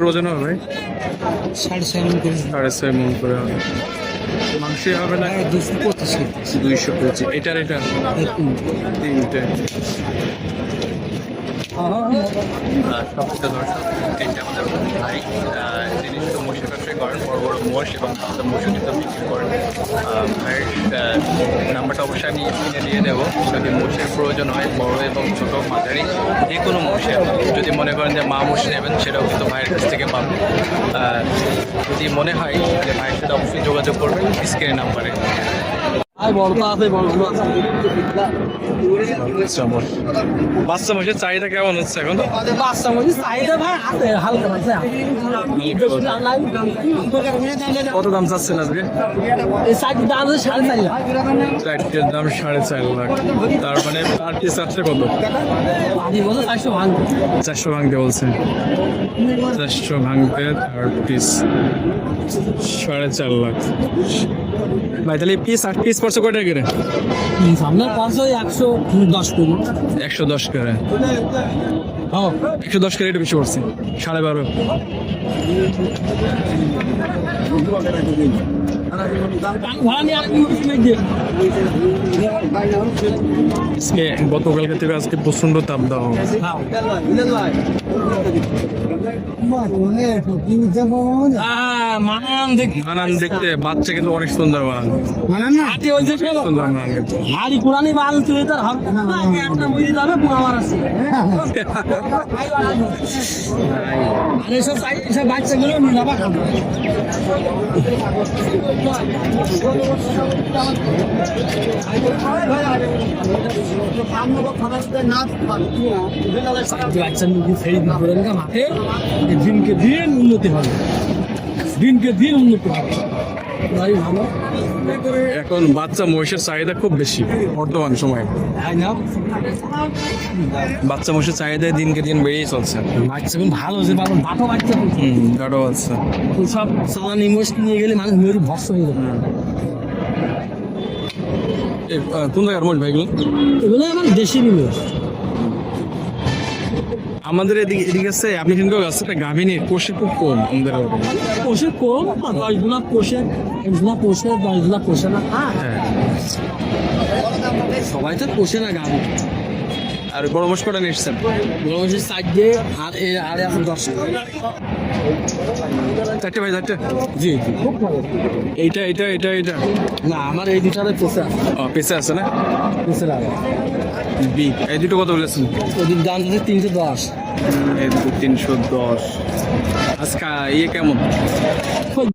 করে ওজন হবে ভাই? সাড়ে ছয় মন করে। সাড়ে ছয় মন করে হবে। মাংস হবে না? দুশো পঁচিশ দুইশো পঁচিশ। এটার এটা? তিনটে। সবটা দর্শক এটা আমাদের ভাই তিনি শুধু মহিষের ব্যবসায় করেন বড় বড় মোষ এবং মহিষও কিন্তু বিক্রি ভাইয়ের নাম্বারটা অবশ্যই আমি স্ক্রিনে দিয়ে দেবো। যদি মোষের প্রয়োজন হয়, বড় এবং ছোট মাঝারি, যে কোনো মোষের যদি মনে করেন যে মা মোষ নেবেন, সেটাও কিন্তু ভাইয়ের কাছ থেকে পাবেন। যদি মনে হয় যে ভাইয়ের সাথে অবশ্যই যোগাযোগ করবেন স্ক্রিনের নাম্বারে বাচ্চা চাহিদা কেমন হচ্ছে এখন? বাচ্চা মধ্যে চাহিদা ভাই আছে হালকা আছে। কত দাম চাচ্ছেন আজকে? এই দাম সাড়ে চার লাখ। চারটের দাম সাড়ে চার লাখ। তার মানে পিস আসছে কত? চারশো ভাঙ চারশো ভাঙতে বলছে। চারশো ভাঙতে পিস সাড়ে চার লাখ। ভাই তাহলে পিস আট পিস পড়ছে কয়টা করে? আপনার পাঁচশো একশো দশ করে। একশো দশ করে। একশো দশ করে এটা বেশি পড়ছে সাড়ে বারো। আজকে গতকালকে থেকে আজকে প্রচণ্ড তাপ হ্যাঁ মানান দেখতে বাচ্চা কিন্তু অনেক সুন্দর মানান। হাড়ি কোরআনি বাল তুলে তার হবে বাচ্চাগুলো বাচ্চা মুরগি না মাঠে দিনকে দিন উন্নতি হবে। দিনকে দিন উন্নতি হবে। এখন বাচ্চা মহিষের চাহিদা খুব বেশি বর্তমান সময়ে। বাচ্চা মহিষের চাহিদা দিনকে দিন বেড়েই চলছে। বাচ্চা ভালো যে বাবা বাটো বাচ্চা হুম গাঢ় বাচ্চা। সব সালানি মোষ নিয়ে গেলে মানুষ মেরু ভস্য হয়ে যাবে। কোন জায়গার মোষ ভাইগুলো এগুলো? আমার দেশি নিমোষ আমাদের এদিকে এদিকে আছে আপনি কিন্তু একটা গাভিনীর কোষে খুব কম আমাদের কোষে কম দশ কম কোষে এক পোষে কোষে দশ দশগুলা কোষে না। হ্যাঁ। সবাই তো কোষে না গান আর বড় মোষ কটা নিয়ে এসছেন? বড় সাইড দিয়ে আর এ আর এখন দশ চারটে ভাই চারটে? জি জি। এইটা এটা এটা এটা না আমার এই দুটারে ও পেছে আছে না? পোষে লাগে। বি এই দুটো কত বলেছেন? ওদের দাম হচ্ছে তিনশো দশ। এই দুটো তিনশো দশ। আজকে ইয়ে কেমন?